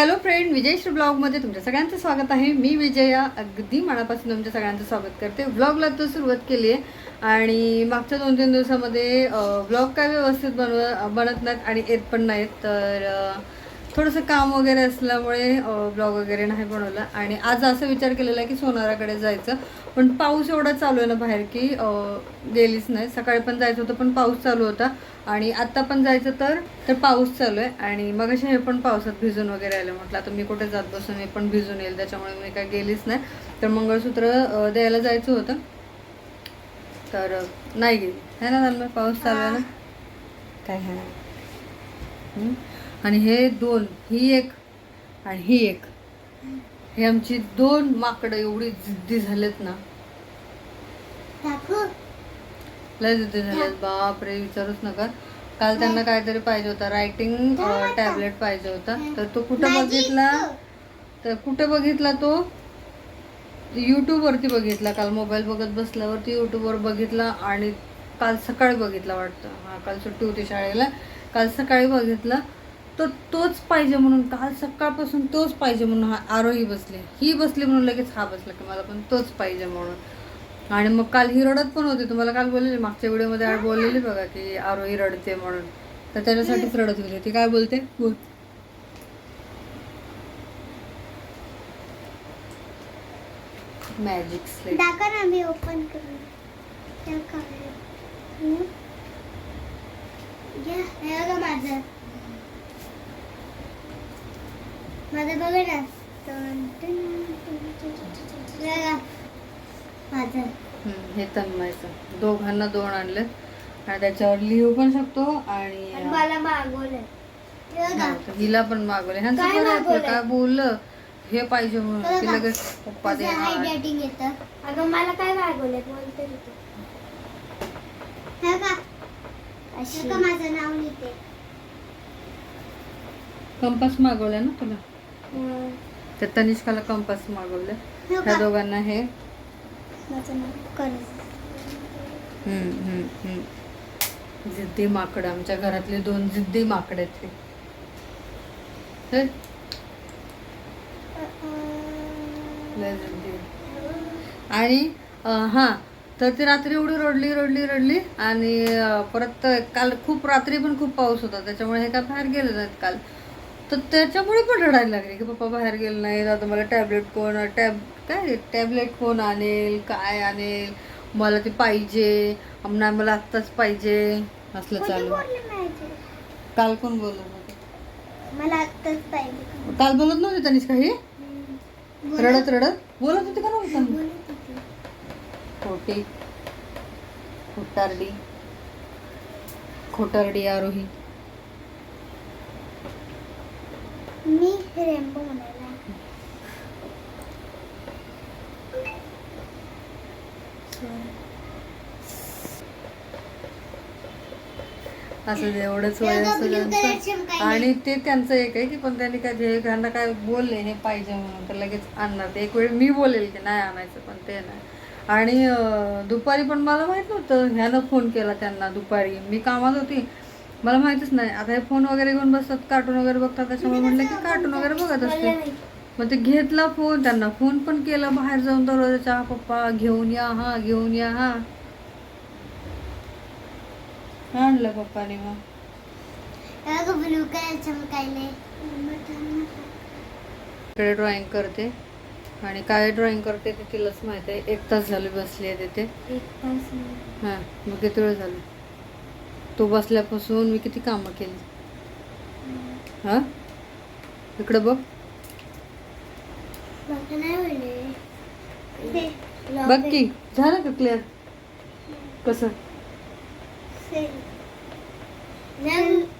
Hello friend विजयश्री ब्लॉगमध्ये तुमच्या सगळ्यांचं स्वागत आहे. मी विजया अगदी मनापासून तुमच्या सगळ्यांचं स्वागत करते. व्लॉगला तर सुरुवात केली आहे आणि मागच्या दोन तीन दिवसामध्ये व्लॉग काय व्यवस्थित बनव बनत नाहीत आणि येत पण नाहीत. तर थोडंसं काम वगैरे असल्यामुळे ब्लॉग वगैरे नाही बनवलं. आणि आज असं विचार केलेला आहे की सोनाराकडे जायचं. पण पाऊस एवढा चालू आहे ना बाहेर की गेलीच नाही. सकाळी पण जायचं होतं पण पाऊस चालू होता. आणि आत्ता पण जायचं तर तर पाऊस चालू आहे. आणि मग हे पण पावसात भिजून वगैरे आले. म्हटलं आता मी कुठे जात बसून मी पण भिजून येईल. त्याच्यामुळे मी काय गेलीच नाही. तर मंगळसूत्र द्यायला जायचं होतं. तर नाही गेली. है ना झालं पाऊस चालू आहे ना? काय आहे? आणि हे दोन ही एक आणि ही एक. हे आमची दोन माकडं एवढी जिद्दी झालेत ना. लय जिद्दी झालेत बाप रे विचारूच नका. काल त्यांना काहीतरी पाहिजे होता रायटिंग टॅबलेट पाहिजे होता. तर तो कुठं बघितला? तर कुठे बघितला तो? यूट्यूब वरती बघितला. काल मोबाईल बघत बसल्यावरती यूट्यूबवर बघितला आणि काल सकाळी बघितला वाटतं. हा काल सुट्टी होती शाळेला. काल सकाळी बघितला. तर तोच पाहिजे म्हणून काल सकाळपासून तोच पाहिजे म्हणून हा आरोही बसले. ही बसली म्हणून लगेच हा बसला की मला पण तोच पाहिजे म्हणून. आणि मग काल ही रडत पण होती. तुम्हाला काल बोललेली मागच्या व्हिडिओमध्ये बोललेली बघा की आरोही रडते म्हणून. तर त्याच्यासाठीच रडत होती. ती काय बोलते? बोल. मॅजिक स्लेट दाखव ना मी ओपन दाखव. हे बघा माझं. माझं बघा ना. हे. माझं. हे तन्मयचं. दोघांना दोन आणले आणि त्याच्यावर लिहू पण शकतो आणि मला हे तर हिला पण मागवले ह्यांचं काय बरं मागवलंय? काय बोललं? हे पाहिजे म्हणून. बघा. लगेच पप्पा येतं. अगं मला काय मागवलं बोलते हे अशी. माझं नाव लिहिते. कंपास मागवलाय ना तुला? तर तनिष्काला कंपास मागवले. ह्या. दोघांना हे. जिद्दी माकड आमच्या घरातले दोन जिद्दी माकड आहेत. आणि हा तर ती रात्री एवढी रडली रडली रडली आणि परत काल खूप रात्री पण खूप पाऊस होता. त्याच्यामुळे हे काय बाहेर गेले नाहीत काल. तर त्याच्यामुळे पण रडायला लागली की पप्पा बाहेर गेले नाहीत आता मला टॅबलेट कोण टॅब काय टॅबलेट कोण आणेल? काय आणेल? मला ते पाहिजे. नाही मला आत्ताच पाहिजे. असलं चालू. काल कोण बोलत मला आत्ताच पाहिजे. काल बोलत नव्हते त्यांनीच काही? रडत रडत? बोलत होते का नव्हतं. खोटी. खोटारडी. खोटारडी आरोही. मी रेनबो म्हणायला असं एवढंच वय त्यांचं आणि ते त्यांचं एक आहे की पण त्यांनी काय घरांना काय बोलले हे पाहिजे म्हणून तर लगेच आणणार. ते एक वेळ मी बोलेल की नाही आणायचं पण ते नाही. आणि दुपारी पण मला माहीत नव्हतं. ह्यानं फोन केला त्यांना दुपारी. मी कामात होती. मला माहितच नाही. आता हे फोन वगैरे घेऊन बसतात कार्टून वगैरे बघतात त्याच्यामुळे म्हणलं की कार्टून वगैरे बघत असते. मग ते घेतला फोन त्यांना फोन पण केला बाहेर जाऊन दरवाजाच्या "हा, पप्पा घेऊन या हा घेऊन या हा. आणलं पप्पाने मग? इकडे ड्रॉइंग करते. आणि काय ड्रॉइंग करते ते तिलाच माहीत आहे. एक तास झाले बसली आहे तिथे. हां मग किती वेळ झालं? तू बसल्यापासून मी किती कामं केली? हां? इकडे बघ. बघ की झालं का क्लिअर कसं?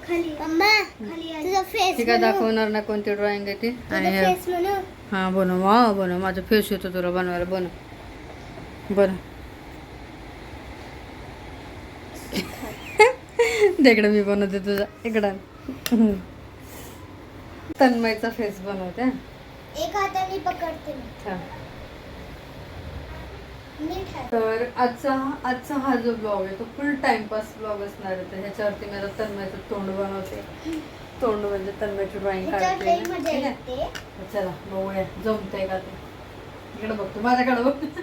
खाली. अम्मा खाली तुझा फेस ठीक आहे दाखवणार ना कोणती ड्रॉइंग आहे ती? आणि हे- फेस म्हणू हां बनव. वा बनव. माझं फेस येतो तुला बनवायला. बनव. बनव इकडं मी बनवते तुझा इकडं तन्मयचा फेस बनवते हं. एक हाताने पकडते मी. हा. नीट हात तर आजचा आजचा हा जो ब्लॉग आहे तो फुल टाइमपास ब्लॉग असणार आहे तर ह्याच्यावरती मी आता तन्मयचं तोंड बनवते तोंड म्हणजे तन्मयची ड्रॉइंग ह्याच्यावर काढते लई ना. मजा ठीक आहे? येते चला बघूया जमतंय का ते इकडे बघतो माझ्याकडे बघ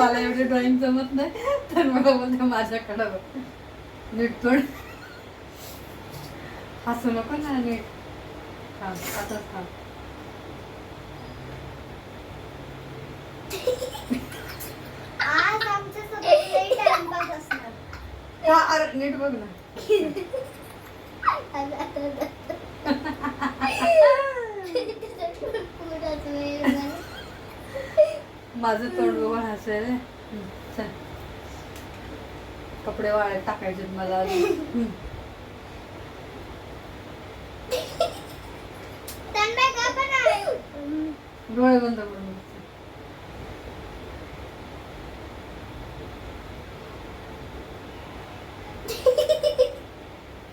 मला एवढी ड्रॉइंग जमत नाही तर मला बोलते माझ्याकडे नीट तोंड हसू नको ना नीट. हा आताच हा आज आमच्या नीट बघ ना आज आता- पुढंच वेळ नाही. माझं तोंड बघून हसेल कपडे वाळत टाकायचे मला डोळे बंद करून बघ.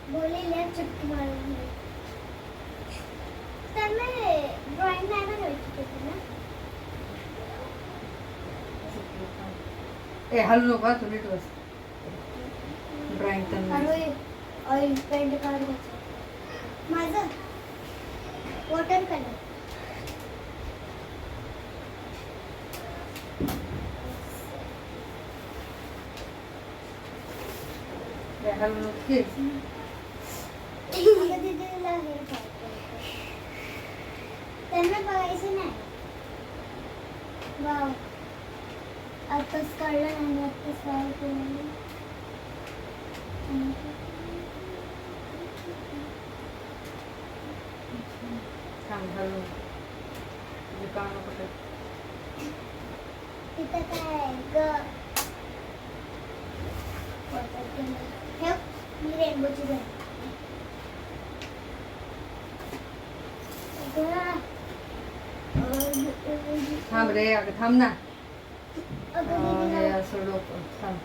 बोलेल्या चुटकी मारून तन्मय ड्रॉइंग नाही बनवायची तुझी ना ए हलू नको हा, तू नीट बस. ड्रॉइंग तर ऑइल पेंट काढायचं माझं वॉटर कलर हलू नको खेळ. आता दीदीला हे पाहिजे. त्यांना बघायचं नाही वाव आताच काढलं आणि आताच वाव केलं थांब हलू नको तुझे कान नको टाक. तिथं काय ग ठेव मी रेनबोची झाली थांब रे अगं थांब ना अगं हा, हे असं डोकं थांब.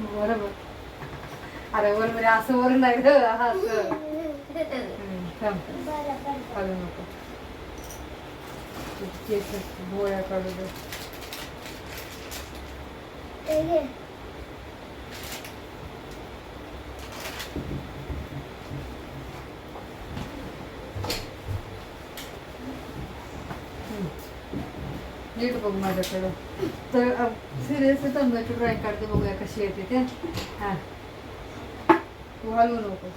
बरोबर अरे बरोबर आहे, असं वर नाही ग हा असं खालू नको केस गोळ्या काढू दे नीट बघ माझ्याकडं. तर सिरियसली तंबाची ड्रॉइंग काढते बघूया कशी येते ते. हां. तू हलवू नको.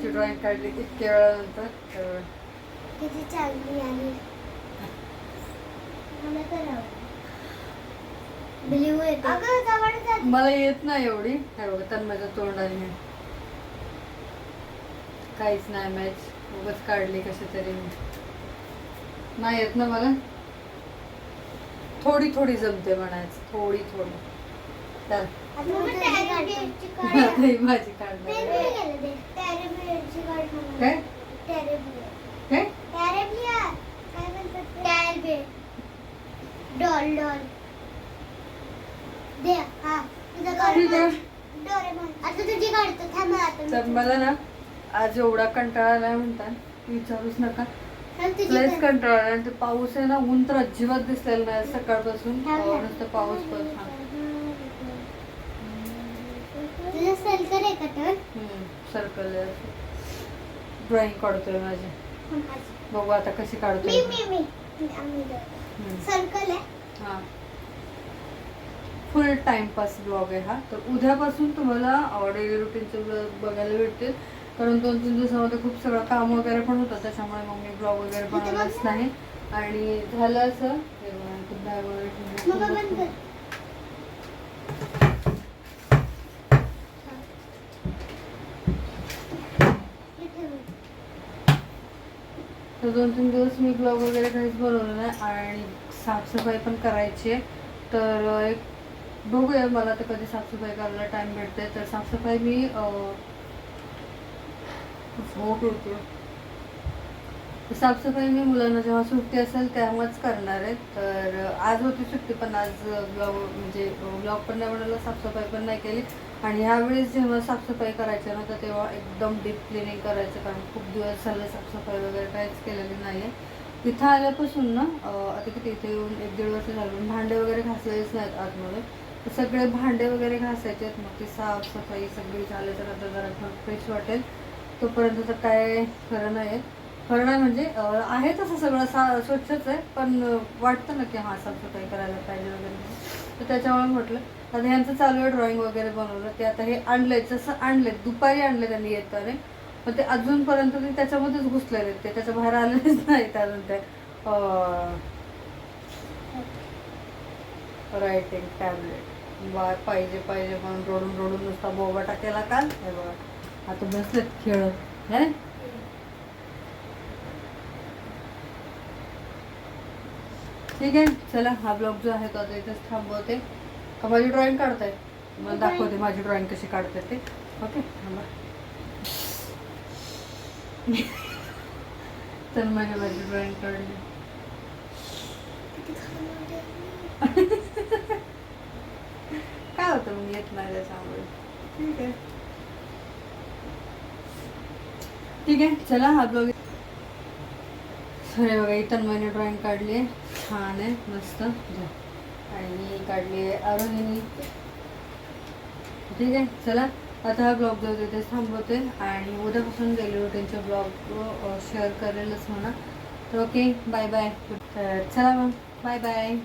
तन्मयची ड्रॉइंग काढली इतक्या वेळानंतर तर किती चांगली आणि मला तर येते. अगं जवळ जात मला येत नाही एवढी. बघा तन्मयचं तोंड आणि हे. काहीच नाही मॅच उगाच काढली कशी तरी मी. नाही येत ना मला? थोडी थोडी जमते म्हणायचं. थोडी थोडी. तर आता ही माझी काढणार. काय? काय? Doll doll. दे हा. तुझं ठीक आहे. डोरेमॉन. आता तुझी काढतो थांब आता मी तर मला ना आज एवढा कंटाळा आलाय म्हणतात. विचारूच नका. थांब तुझी लयच काढ. कंटाळा आलाय. आणि ते पाऊस आहे ना ऊन तर अजिबात दिसलेलं नाही. सकाळपासून नुसतं पाऊस पण हा. तुझं सलकर आहे का तर सर्कल ड्रॉइंग काढतोय माझी. बघू आता कशी काढतोय. सर्कल आहे. हा. फुल टाइमपास ब्लॉग आहे हा. तर उद्यापासून तुम्हाला डेली रुटीनचे ब्लॉग बघायला भेटतील. कारण दोन तीन दिवसामध्ये खूप सगळं काम वगैरे पण होतं. त्याच्यामुळे मग मी ब्लॉग वगैरे बनवलंच नाही. आणि झालं असं हे बघा, इथे bag वगैरे मम्मा बंद ठेवली. कर हे ठेव. तर दोन तीन दिवस मी ब्लॉग वगैरे काहीच बनवलं नाही आणि साफसफाई पण करायची आहे. तर एक बघूया मला तर कधी साफसफाई करायला टाइम भेटते तर साफसफाई मी अं, झोप साफसफाई मी मुलांना जेव्हा सुट्टी असेल तेव्हाच करणार आहे. तर आज होती सुट्टी पण आज ब्लॉग म्हणजे ब्लॉग पण नाही बनवला साफसफाई पण नाही केली. आणि ह्यावेळेस जेव्हा साफसफाई करायची ना तर तेव्हा एकदम डीप क्लिनिंग करायचं कारण खूप दिवस झालं साफसफाई वगैरे काहीच केलेली नाही आहे तिथं आल्यापासून ना आता किती इथे येऊन एक दीड वर्ष झालं भांडे वगैरे घासलेच नाहीत आतमध्ये. तर सगळे भांडे वगैरे घासायचे आहेत मग ती साफसफाई सगळी झाली तर आता जरा फ्रेश वाटेल. तोपर्यंत तर काय खरं नाही आहे खरं नाही म्हणजे आहे तसं सगळं सा स्वच्छच आहे पण वाटतं ना की हां साफसफाई करायला पाहिजे वगैरे. तर त्याच्यामुळे म्हटलं आता ह्यांचं चालू आहे ड्रॉइंग वगैरे बनवलं ते आता हे आणलंय जसं आणलंय दुपारी आणले त्यांनी येताने पण ते अजूनपर्यंत ते त्याच्यामध्येच घुसलेले आहेत ते त्याच्या बाहेर आलेलेच नाही अजून ते. रायटिंग टॅबलेट बा पाहिजे पाहिजे म्हणून रोडून रोडून नुसता बोबाटा केला काल. हे बघा आता बसलेत खेळत हे? ठीक आहे चला हा ब्लॉग जो आहे तो आता इथेच थांबवते. का माझी ड्रॉइंग काढताय? मला दाखवते माझी ड्रॉइंग कशी काढते ते. ओके थांबा. तर माझी माझी ड्रॉइंग काढली काय होतं मग येत नाही त्याच्यामुळे ठीक आहे. ठीक आहे चला हा ब्लॉग अरे बघा इतर महिने ड्रॉइंग काढली आहे. छान आहे मस्त. जा. आणि काढली आहे आरोहिणी ठीक आहे चला. आता हा ब्लॉग जो तिथेच थांबवते आणि उद्यापासून गेले रुटीनचे ब्लॉग शेअर करेलच म्हणा. तर ओके बाय बाय. तर चला मग. Bye bye.